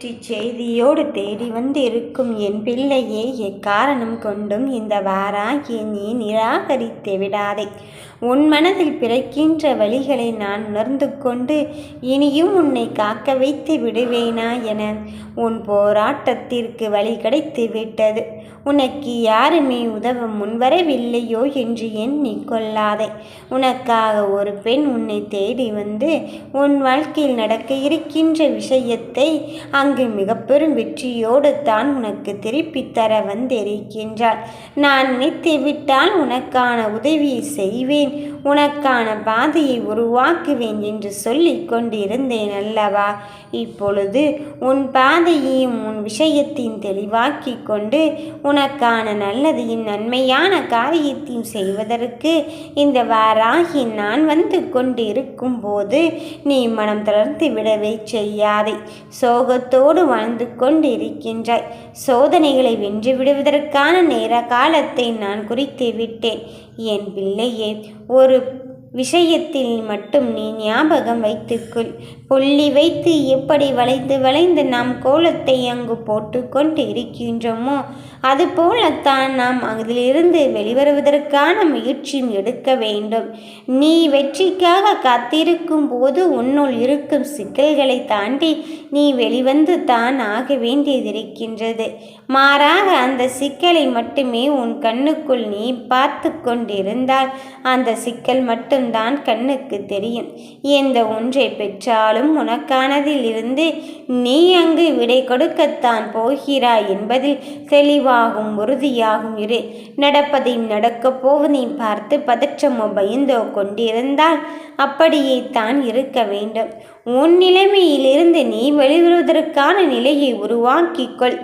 வெற்றி செய்தியோடு தேடி வந்து இருக்கும் என் பிள்ளையே எக்காரணம் கொண்டும் இந்த வாராகிய நீ நிராகரித்து விடாதே. உன் மனதில் பிறக்கின்ற வழிகளை நான் உணர்ந்து கொண்டு இனியும் உன்னை காக்க வைத்து விடுவேனா என உன் போராட்டத்திற்கு வழி கிடைத்து விட்டது உனக்கு யாருமே உதவ முன்வரவில்லையோ என்று எண்ணி கொள்ளாதே. உனக்காக ஒரு பெண் உன்னை தேடி வந்து உன் வாழ்க்கையில் நடக்க இருக்கின்ற விஷயத்தை அங்கு மிக பெரும் வெற்றியோடு தான் உனக்கு திருப்பி தர வந்திருக்கின்றாள். நான் நினைத்து விட்டால் உனக்கான உதவியை செய்வேன் உனக்கான பாதையை உருவாக்குவேன் என்று சொல்லி கொண்டிருந்தேன் அல்லவா? இப்பொழுது உன் பாதையையும் உன் விஷயத்தையும் தெளிவாக்கி கொண்டு உனக்கான நல்லதையும் நன்மையான காரியத்தையும் செய்வதற்கு இந்த வாராகி நான் வந்து கொண்டிருக்கும் போது நீ மனம் தளர்ந்து விடவே செய்யாதே. சோகத்தோடு வாழ்ந்து கொண்டு இருக்கின்றாய் சோதனைகளை வென்று விடுவதற்கான நேர காலத்தை நான் குறித்து விட்டேன். என் பிள்ளையே ஒரு விஷயத்தில் மட்டும் நீ ஞாபகம் வைத்துக்கொள். பொல்லி வைத்து எப்படி வளைந்து வளைந்து நாம் கோலத்தை அங்கு போட்டு கொண்டு இருக்கின்றோமோ அதுபோலத்தான் நாம் அதிலிருந்து வெளிவருவதற்கான முயற்சியும் எடுக்க வேண்டும். நீ வெற்றிக்காக காத்திருக்கும் போது உன்னுள் இருக்கும் சிக்கல்களை தாண்டி நீ வெளிவந்து தான் ஆக வேண்டியதிருக்கின்றது. மாறாக அந்த சிக்கலை மட்டுமே உன் கண்ணுக்குள் நீ பார்த்து கொண்டிருந்தால் அந்த சிக்கல் மட்டும் மட்டும்தான் கண்ணுக்கு தெரியும். எந்த ஒன்றை பெற்றாலும் உனக்கானதில் இருந்து நீ அங்கு விடை கொடுக்கத்தான் போகிறாய் என்பதில் தெளிவாகும் உறுதியாகும். இரு. நடப்பதையும் நடக்கப் போவதையும் பார்த்து பதற்றமோ பயந்தோ கொண்டிருந்தால் அப்படியே தான் இருக்க வேண்டும். உன் நிலைமையிலிருந்து நீ வெளிவருவதற்கான நிலையை உருவாக்கிக்கொள்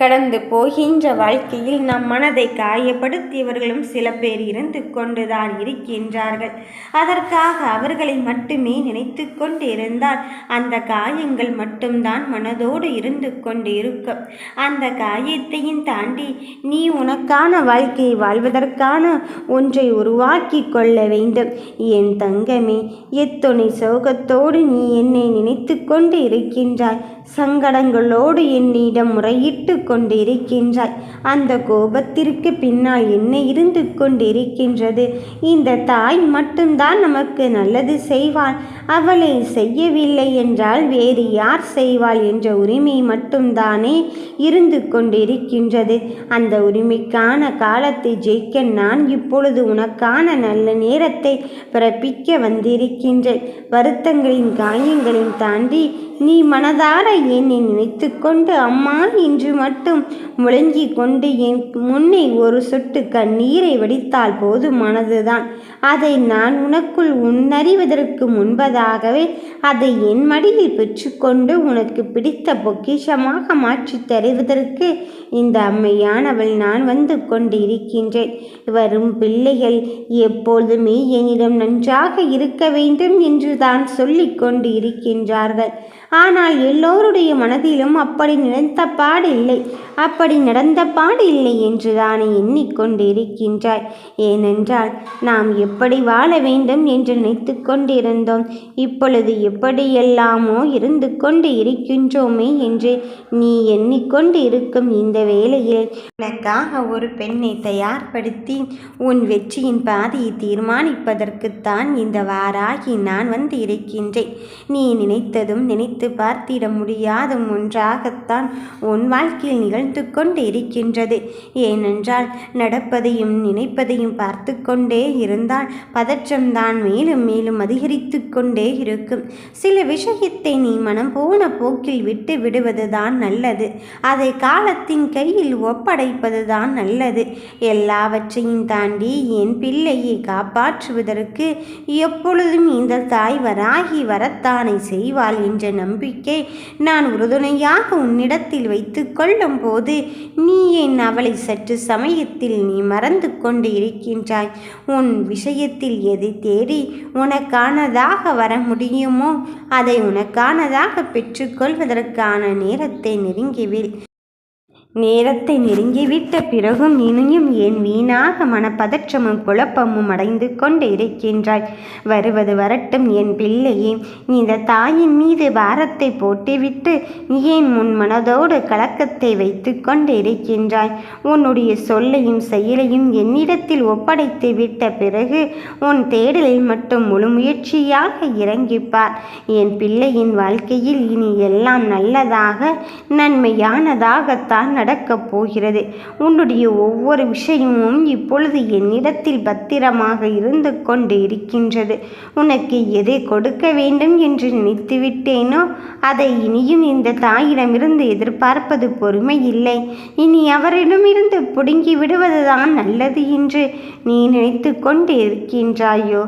கடந்து போகின்ற வாழ்க்கையில் நம் மனதை காயப்படுத்தியவர்களும் சில பேர் இருந்து கொண்டுதான் இருக்கின்றார்கள். அதற்காக அவர்களை மட்டுமே நினைத்து கொண்டு இருந்தால் அந்த காயங்கள் மட்டும்தான் மனதோடு இருந்து கொண்டு இருக்கும் அந்த காயத்தையும் தாண்டி நீ உனக்கான வாழ்க்கையை வாழ்வதற்கான ஒன்றை உருவாக்கி கொள்ள வேண்டும். என் தங்கமே எத்துணை சோகத்தோடு நீ என்னை நினைத்து கொண்டு இருக்கின்றாய். சங்கடங்களோடு என்னிடம் முறையிட்டு கொண்டிருக்கின்றாய். அந்த கோபத்திற்கு பின்னால் என்ன இருந்து கொண்டிருக்கின்றது? இந்த தாய் மட்டும்தான் நமக்கு நல்லது செய்வாள். அவளை செய்யவில்லை என்றால் வேறு யார் செய்வாள் என்ற உரிமை மட்டும்தானே இருந்து கொண்டிருக்கின்றது. அந்த உரிமைக்கான காலத்தை ஜெயிக்க நான் இப்பொழுது உனக்கான நல்ல நேரத்தை பிறப்பிக்க வந்திருக்கின்றேன். வருத்தங்களின் காயங்களையும் தாண்டி நீ மனதார என்னை நினைத்து கொண்டு அம்மா இன்று மட்டும் முழங்கி கொண்டு என் முன்னே ஒரு சொட்டு கண்ணீரை வடித்தால் போதுமானதுதான் அதை நான் உனக்குள் உன்னறிவதற்கு முன்பதாகவே அதை என் மடியில் பெற்றுக்கொண்டு உனக்கு பிடித்த பொக்கிஷமாக மாற்றித் தருவதற்கு இந்த அம்மையானவள் நான் வந்து கொண்டு இருக்கின்றேன் வரும் பிள்ளைகள் எப்பொழுதுமே என்னிடம் நன்றாக இருக்க வேண்டும் என்று தான் சொல்லிக் கொண்டு இருக்கின்றார்கள் ஆனால் எல்லோருடைய மனதிலும் அப்படி நினைத்த பாடில்லை அப்படி நடந்த பாடில்லை இல்லை என்று தானே எண்ணிக்கொண்டிருக்கின்றாய். ஏனென்றால் நாம் எப்படி வாழ வேண்டும் என்று நினைத்து கொண்டிருந்தோம். இப்பொழுது எப்படியெல்லாமோ இருந்து கொண்டு இருக்கின்றோமே என்று நீ எண்ணிக்கொண்டு இருக்கும் இந்த வேளையில். உனக்காக ஒரு பெண்ணை தயார்படுத்தி உன் வெற்றியின் பாதையை தீர்மானிப்பதற்குத்தான் இந்த வாராகி நான் வந்து இருக்கின்றேன். நீ நினைத்ததும் நினைத்த பார்த்திட முடியாத ஒன்றாகத்தான் உன் வாழ்க்கையில் நிகழ்ந்து கொண்டு இருக்கின்றது. ஏனென்றால் நடப்பதையும் நினைப்பதையும் பார்த்து கொண்டே இருந்தால் பதற்றம்தான் மேலும் மேலும் அதிகரித்து கொண்டே இருக்கும். சில விஷயத்தை நீ மனம் போன போக்கில் விட்டு விடுவதுதான் நல்லது. அதை காலத்தின் கையில் ஒப்படைப்பதுதான் நல்லது. எல்லாவற்றையும் தாண்டி என் பிள்ளையை காப்பாற்றுவதற்கு எப்பொழுதும் இந்த தாய் வராகி வரத்தானை செய்வாள் என்ற நம்பிக்கை. நான் உறுதுணையாக உன்னிடத்தில் வைத்து கொள்ளும் போது நீ என் அவளை சற்று சமயத்தில் நீ மறந்து கொண்டு இருக்கின்றாய். உன் விஷயத்தில் எதை தேடி உனக்கானதாக வர முடியுமோ அதை உனக்கானதாக பெற்றுக்கொள்வதற்கான நேரத்தை நெருங்கிவில் நேரத்தை நெருங்கிவிட்ட பிறகும் இனியும் ஏன் வீணாக மனப்பதற்றமும் குழப்பமும் அடைந்து கொண்டு இருக்கின்றாய்? வருவது வரட்டும் என் பிள்ளையே. இந்த தாயின் மீது பாரத்தை போட்டுவிட்டு ஏன் முன் மனதோடு கலக்கத்தை வைத்து கொண்டு இருக்கின்றாய்? உன்னுடைய சொல்லையும் செயலையும் என்னிடத்தில் ஒப்படைத்து விட்ட பிறகு உன் தேடலில் மட்டும் முழு முயற்சியாக இறங்கிப்பார். என் பிள்ளையின் வாழ்க்கையில் இனி எல்லாம் நல்லதாக நன்மையானதாகத்தான் நடக்கப் போகிறது. உன்னுடைய ஒவ்வொரு விஷயமும் இப்பொழுது என்னிடத்தில் பத்திரமாக இருந்து கொண்டு இருக்கின்றது. உனக்கு எதை கொடுக்க வேண்டும் என்று நினைத்துவிட்டேனோ அதை இனியும் இந்த தாயிடமிருந்து எதிர்பார்ப்பது பொறுமை இல்லை. இனி அவரிடமிருந்து பிடுங்கி விடுவதுதான் நல்லது என்று நீ நினைத்து கொண்டு இருக்கின்றாயோ?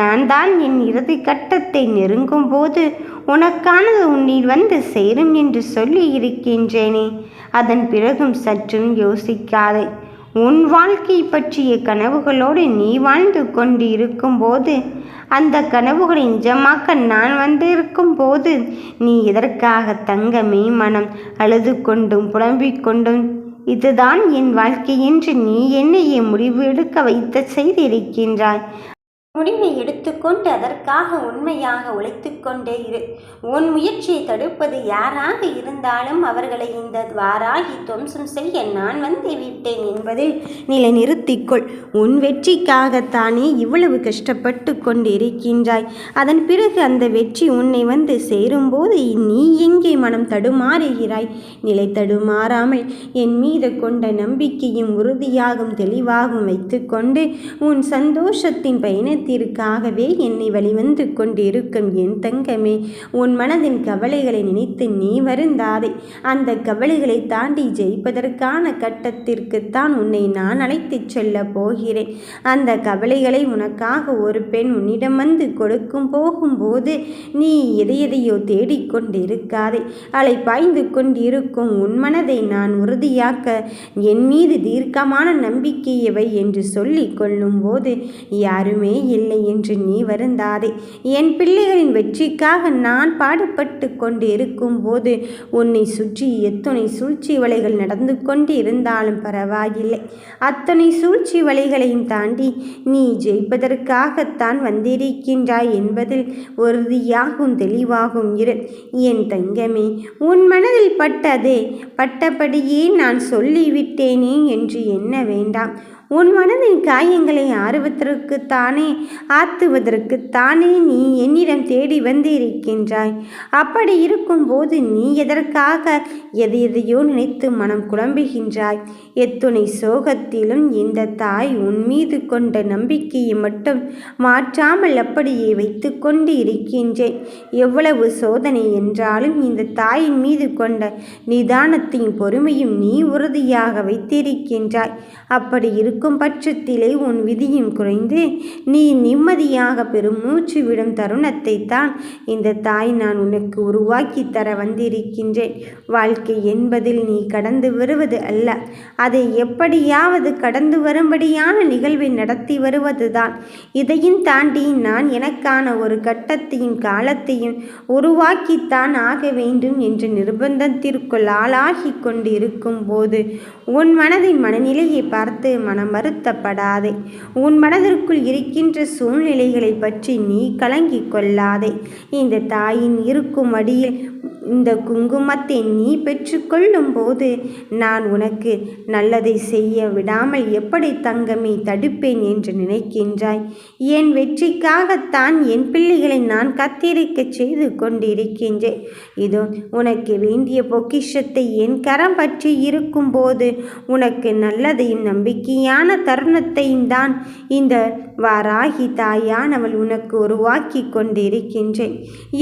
நான் தான் என் இறுதி கட்டத்தை நெருங்கும் போது உனக்கானது உன்னில் வந்து சேரும் என்று சொல்லி இருக்கின்றேனே. அதன் பிறகும் சற்றும் யோசிக்காதே. உன் வாழ்க்கை பற்றிய கனவுகளோடு நீ வாழ்ந்து கொண்டு இருக்கும்போது அந்த கனவுகளை நிஜமாக்க நான் வந்திருக்கும் போது நீ எதற்காக தங்கமே மனம் அழுது கொண்டும் புலம்பிக் கொண்டும் இதுதான் என் வாழ்க்கை என்று நீ என்னையே முடிவு எடுக்க வைத்த செய்திருக்கின்றாய். முடிவை எடுத்துக்கொண்டு அதற்காக உண்மையாக உழைத்து கொண்டே இரு. உன் முயற்சியை தடுப்பது யாராக இருந்தாலும் அவர்களை இந்த வாராகி துவம்சம் செய்ய நான் வந்து விட்டேன் என்பதை நிலை நிறுத்திக்கொள் உன் வெற்றிக்காகத்தானே இவ்வளவு கஷ்டப்பட்டு கொண்டு இருக்கின்றாய் அதன் பிறகு அந்த வெற்றி உன்னை வந்து சேரும்போது நீ எங்கே மனம் தடுமாறுகிறாய்? நிலை தடுமாறாமல் என் மீது கொண்ட நம்பிக்கையும் உறுதியாகும் தெளிவாகவும் வைத்துக்கொண்டு உன் சந்தோஷத்தின் பயணத்தை பயணத்திற்காகவே என்னை வழிவந்து கொண்டிருக்கும் என் தங்கமே உன் மனதின் கவலைகளை நினைத்து நீ வருந்தாதே. அந்த கவலைகளை தாண்டி ஜெயிப்பதற்கான கட்டத்திற்குத்தான் உன்னை நான் அழைத்துச் செல்ல போகிறேன். அந்த கவலைகளை உனக்காக ஒரு பெண் உன்னிடம் வந்து கொடுக்கும் போகும்போது நீ எதையெதையோ தேடிக்கொண்டிருக்காதே அலை பாய்ந்து கொண்டிருக்கும் உன் மனதை நான் உறுதியாக்க என் மீது தீர்க்கமான நம்பிக்கையவை என்று சொல்லிக் கொள்ளும்போது யாருமே இல்லை என்று நீ வருந்தாதே. என் பிள்ளைகளின் வெற்றிக்காக நான் பாடுபட்டு கொண்டு இருக்கும்போது உன்னை சுற்றி எத்தனை சூழ்ச்சி வலைகள் நடந்து கொண்டு இருந்தாலும் பரவாயில்லை. அத்தனை சூழ்ச்சி வலைகளையும் தாண்டி நீ ஜெயிப்பதற்காகத்தான் வந்திருக்கின்றாய் என்பதில் உறுதியாகும் தெளிவாகும் இரு. என் தங்கமே உன் மனதில் பட்டதே. பட்டபடியே நான் சொல்லிவிட்டேனே என்று எண்ண வேண்டாம். உன் மனதின் காயங்களை ஆறுவதற்குத்தானே ஆத்துவதற்குத்தானே நீ என்னிடம் தேடி வந்து இருக்கின்றாய் அப்படி இருக்கும்போது நீ எதற்காக எதை எதையோ நினைத்து மனம் குழம்புகின்றாய்? எத்துணை சோகத்திலும் இந்த தாய் உன் மீது கொண்ட நம்பிக்கையை மட்டும் மாற்றாமல் அப்படியே வைத்து கொண்டு இருக்கின்றேன் எவ்வளவு சோதனை என்றாலும் இந்த தாயின் மீது கொண்ட நிதானத்தையும் பொறுமையும் நீ உறுதியாக வைத்திருக்கின்றாய். அப்படி இருக்கும் இருக்கும் பட்சத்திலே உன் விதியும் குறைந்து நீ நிம்மதியாக பெரும் மூச்சு விடும் தருணத்தை தான் இந்த தாய் நான் உனக்கு உருவாக்கி தர வந்திருக்கின்றேன். வாழ்க்கை என்பதில் நீ கடந்து வருவது அல்ல. அதை எப்படியாவது கடந்து வரும்படியான நிகழ்வை நடத்தி வருவதுதான். இதையும் தாண்டி நான் எனக்கான ஒரு கட்டத்தையும் காலத்தையும் உருவாக்கித்தான் ஆக வேண்டும் என்ற நிர்பந்தத்திற்குள் ஆளாகி கொண்டு இருக்கும் போது உன் மனதின் மனநிலையை பார்த்து மனம் வருத்தப்படாதே உன் மனதிற்குள் இருக்கின்ற சூழ்நிலைகளை பற்றி நீ கலங்கிக் கொள்ளாதே. இந்த தாயின் இருக்கும் அடியில் இந்த குங்குமத்தை நீ பெற்றுக்கொள்ளும் போது நான் உனக்கு நல்லதை செய்ய விடாமல் எப்படி தங்கமே தடுப்பேன் என்று நினைக்கின்றாய்? என் வெற்றிக்காகத்தான் என் பிள்ளைகளை நான் கத்திரிக்க செய்து கொண்டிருக்கின்றேன். இதோ உனக்கு வேண்டிய பொக்கிஷத்தை என் கரம் பற்றி இருக்கும்போது உனக்கு நல்லதையும் நம்பிக்கையான தருணத்தையும் தான் இந்த வாராகி தாயானவள் உனக்கு உருவாக்கி கொண்டிருக்கின்றேன்.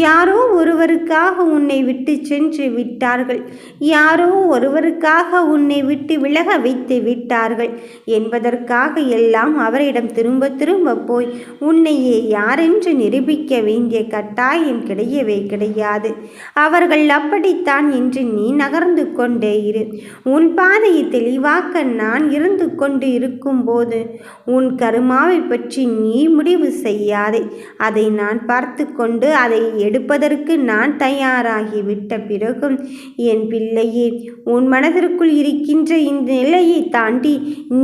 யாரோ ஒருவருக்காக உன்னை விட்டு சென்று விட்டார்கள். யாரோ ஒருவருக்காக உன்னை விட்டு விலக வைத்து விட்டார்கள். என்பதற்காக எல்லாம் அவரிடம் திரும்ப திரும்ப போய் உன்னையே யாரென்று நிரூபிக்க வேண்டிய கட்டாயம் கிடையவே கிடையாது. அவர்கள் அப்படித்தான் என்று நீ நகர்ந்து கொண்டே இரு. உன் பாதையை தெளிவாக்க நான் இருந்து கொண்டு இருக்கும்போது உன் கருமாவை பற்றி நீ முடிவு செய்யாதே. அதை நான் பார்த்து கொண்டு அதை எடுப்பதற்கு நான் தயாராக ஆகிவிட்ட பிறகும் என் பிள்ளையே உன் மனதிற்குள் இருக்கின்ற இந்த நிலையை தாண்டி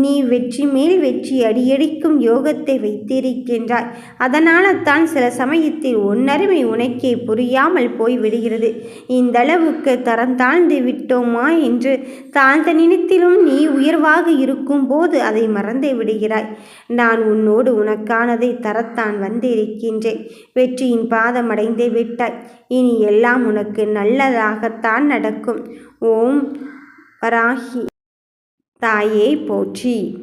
நீ வெற்றி மேல் வெற்றி அடியடிக்கும் யோகத்தை வைத்திருக்கின்றாய். அதனால தான் சில சமயத்தில் உன்னருமை உனக்கே புரியாமல் போய் விடுகிறது இந்த அளவுக்கு தரம் தாழ்ந்து விட்டோமா என்று தாழ்ந்த நினைத்திலும் நீ உயர்வாக இருக்கும் போது அதை மறந்து விடுகிறாய். நான் உன்னோடு உனக்கானதை தரத்தான் வந்திருக்கின்றேன். வெற்றியின் பாதம் அடைந்தே விட்டாய். இனி எல்லாம் உனக்கு நல்லதாகத்தான் நடக்கும். ஓம் வராகி. தாயை போற்றி.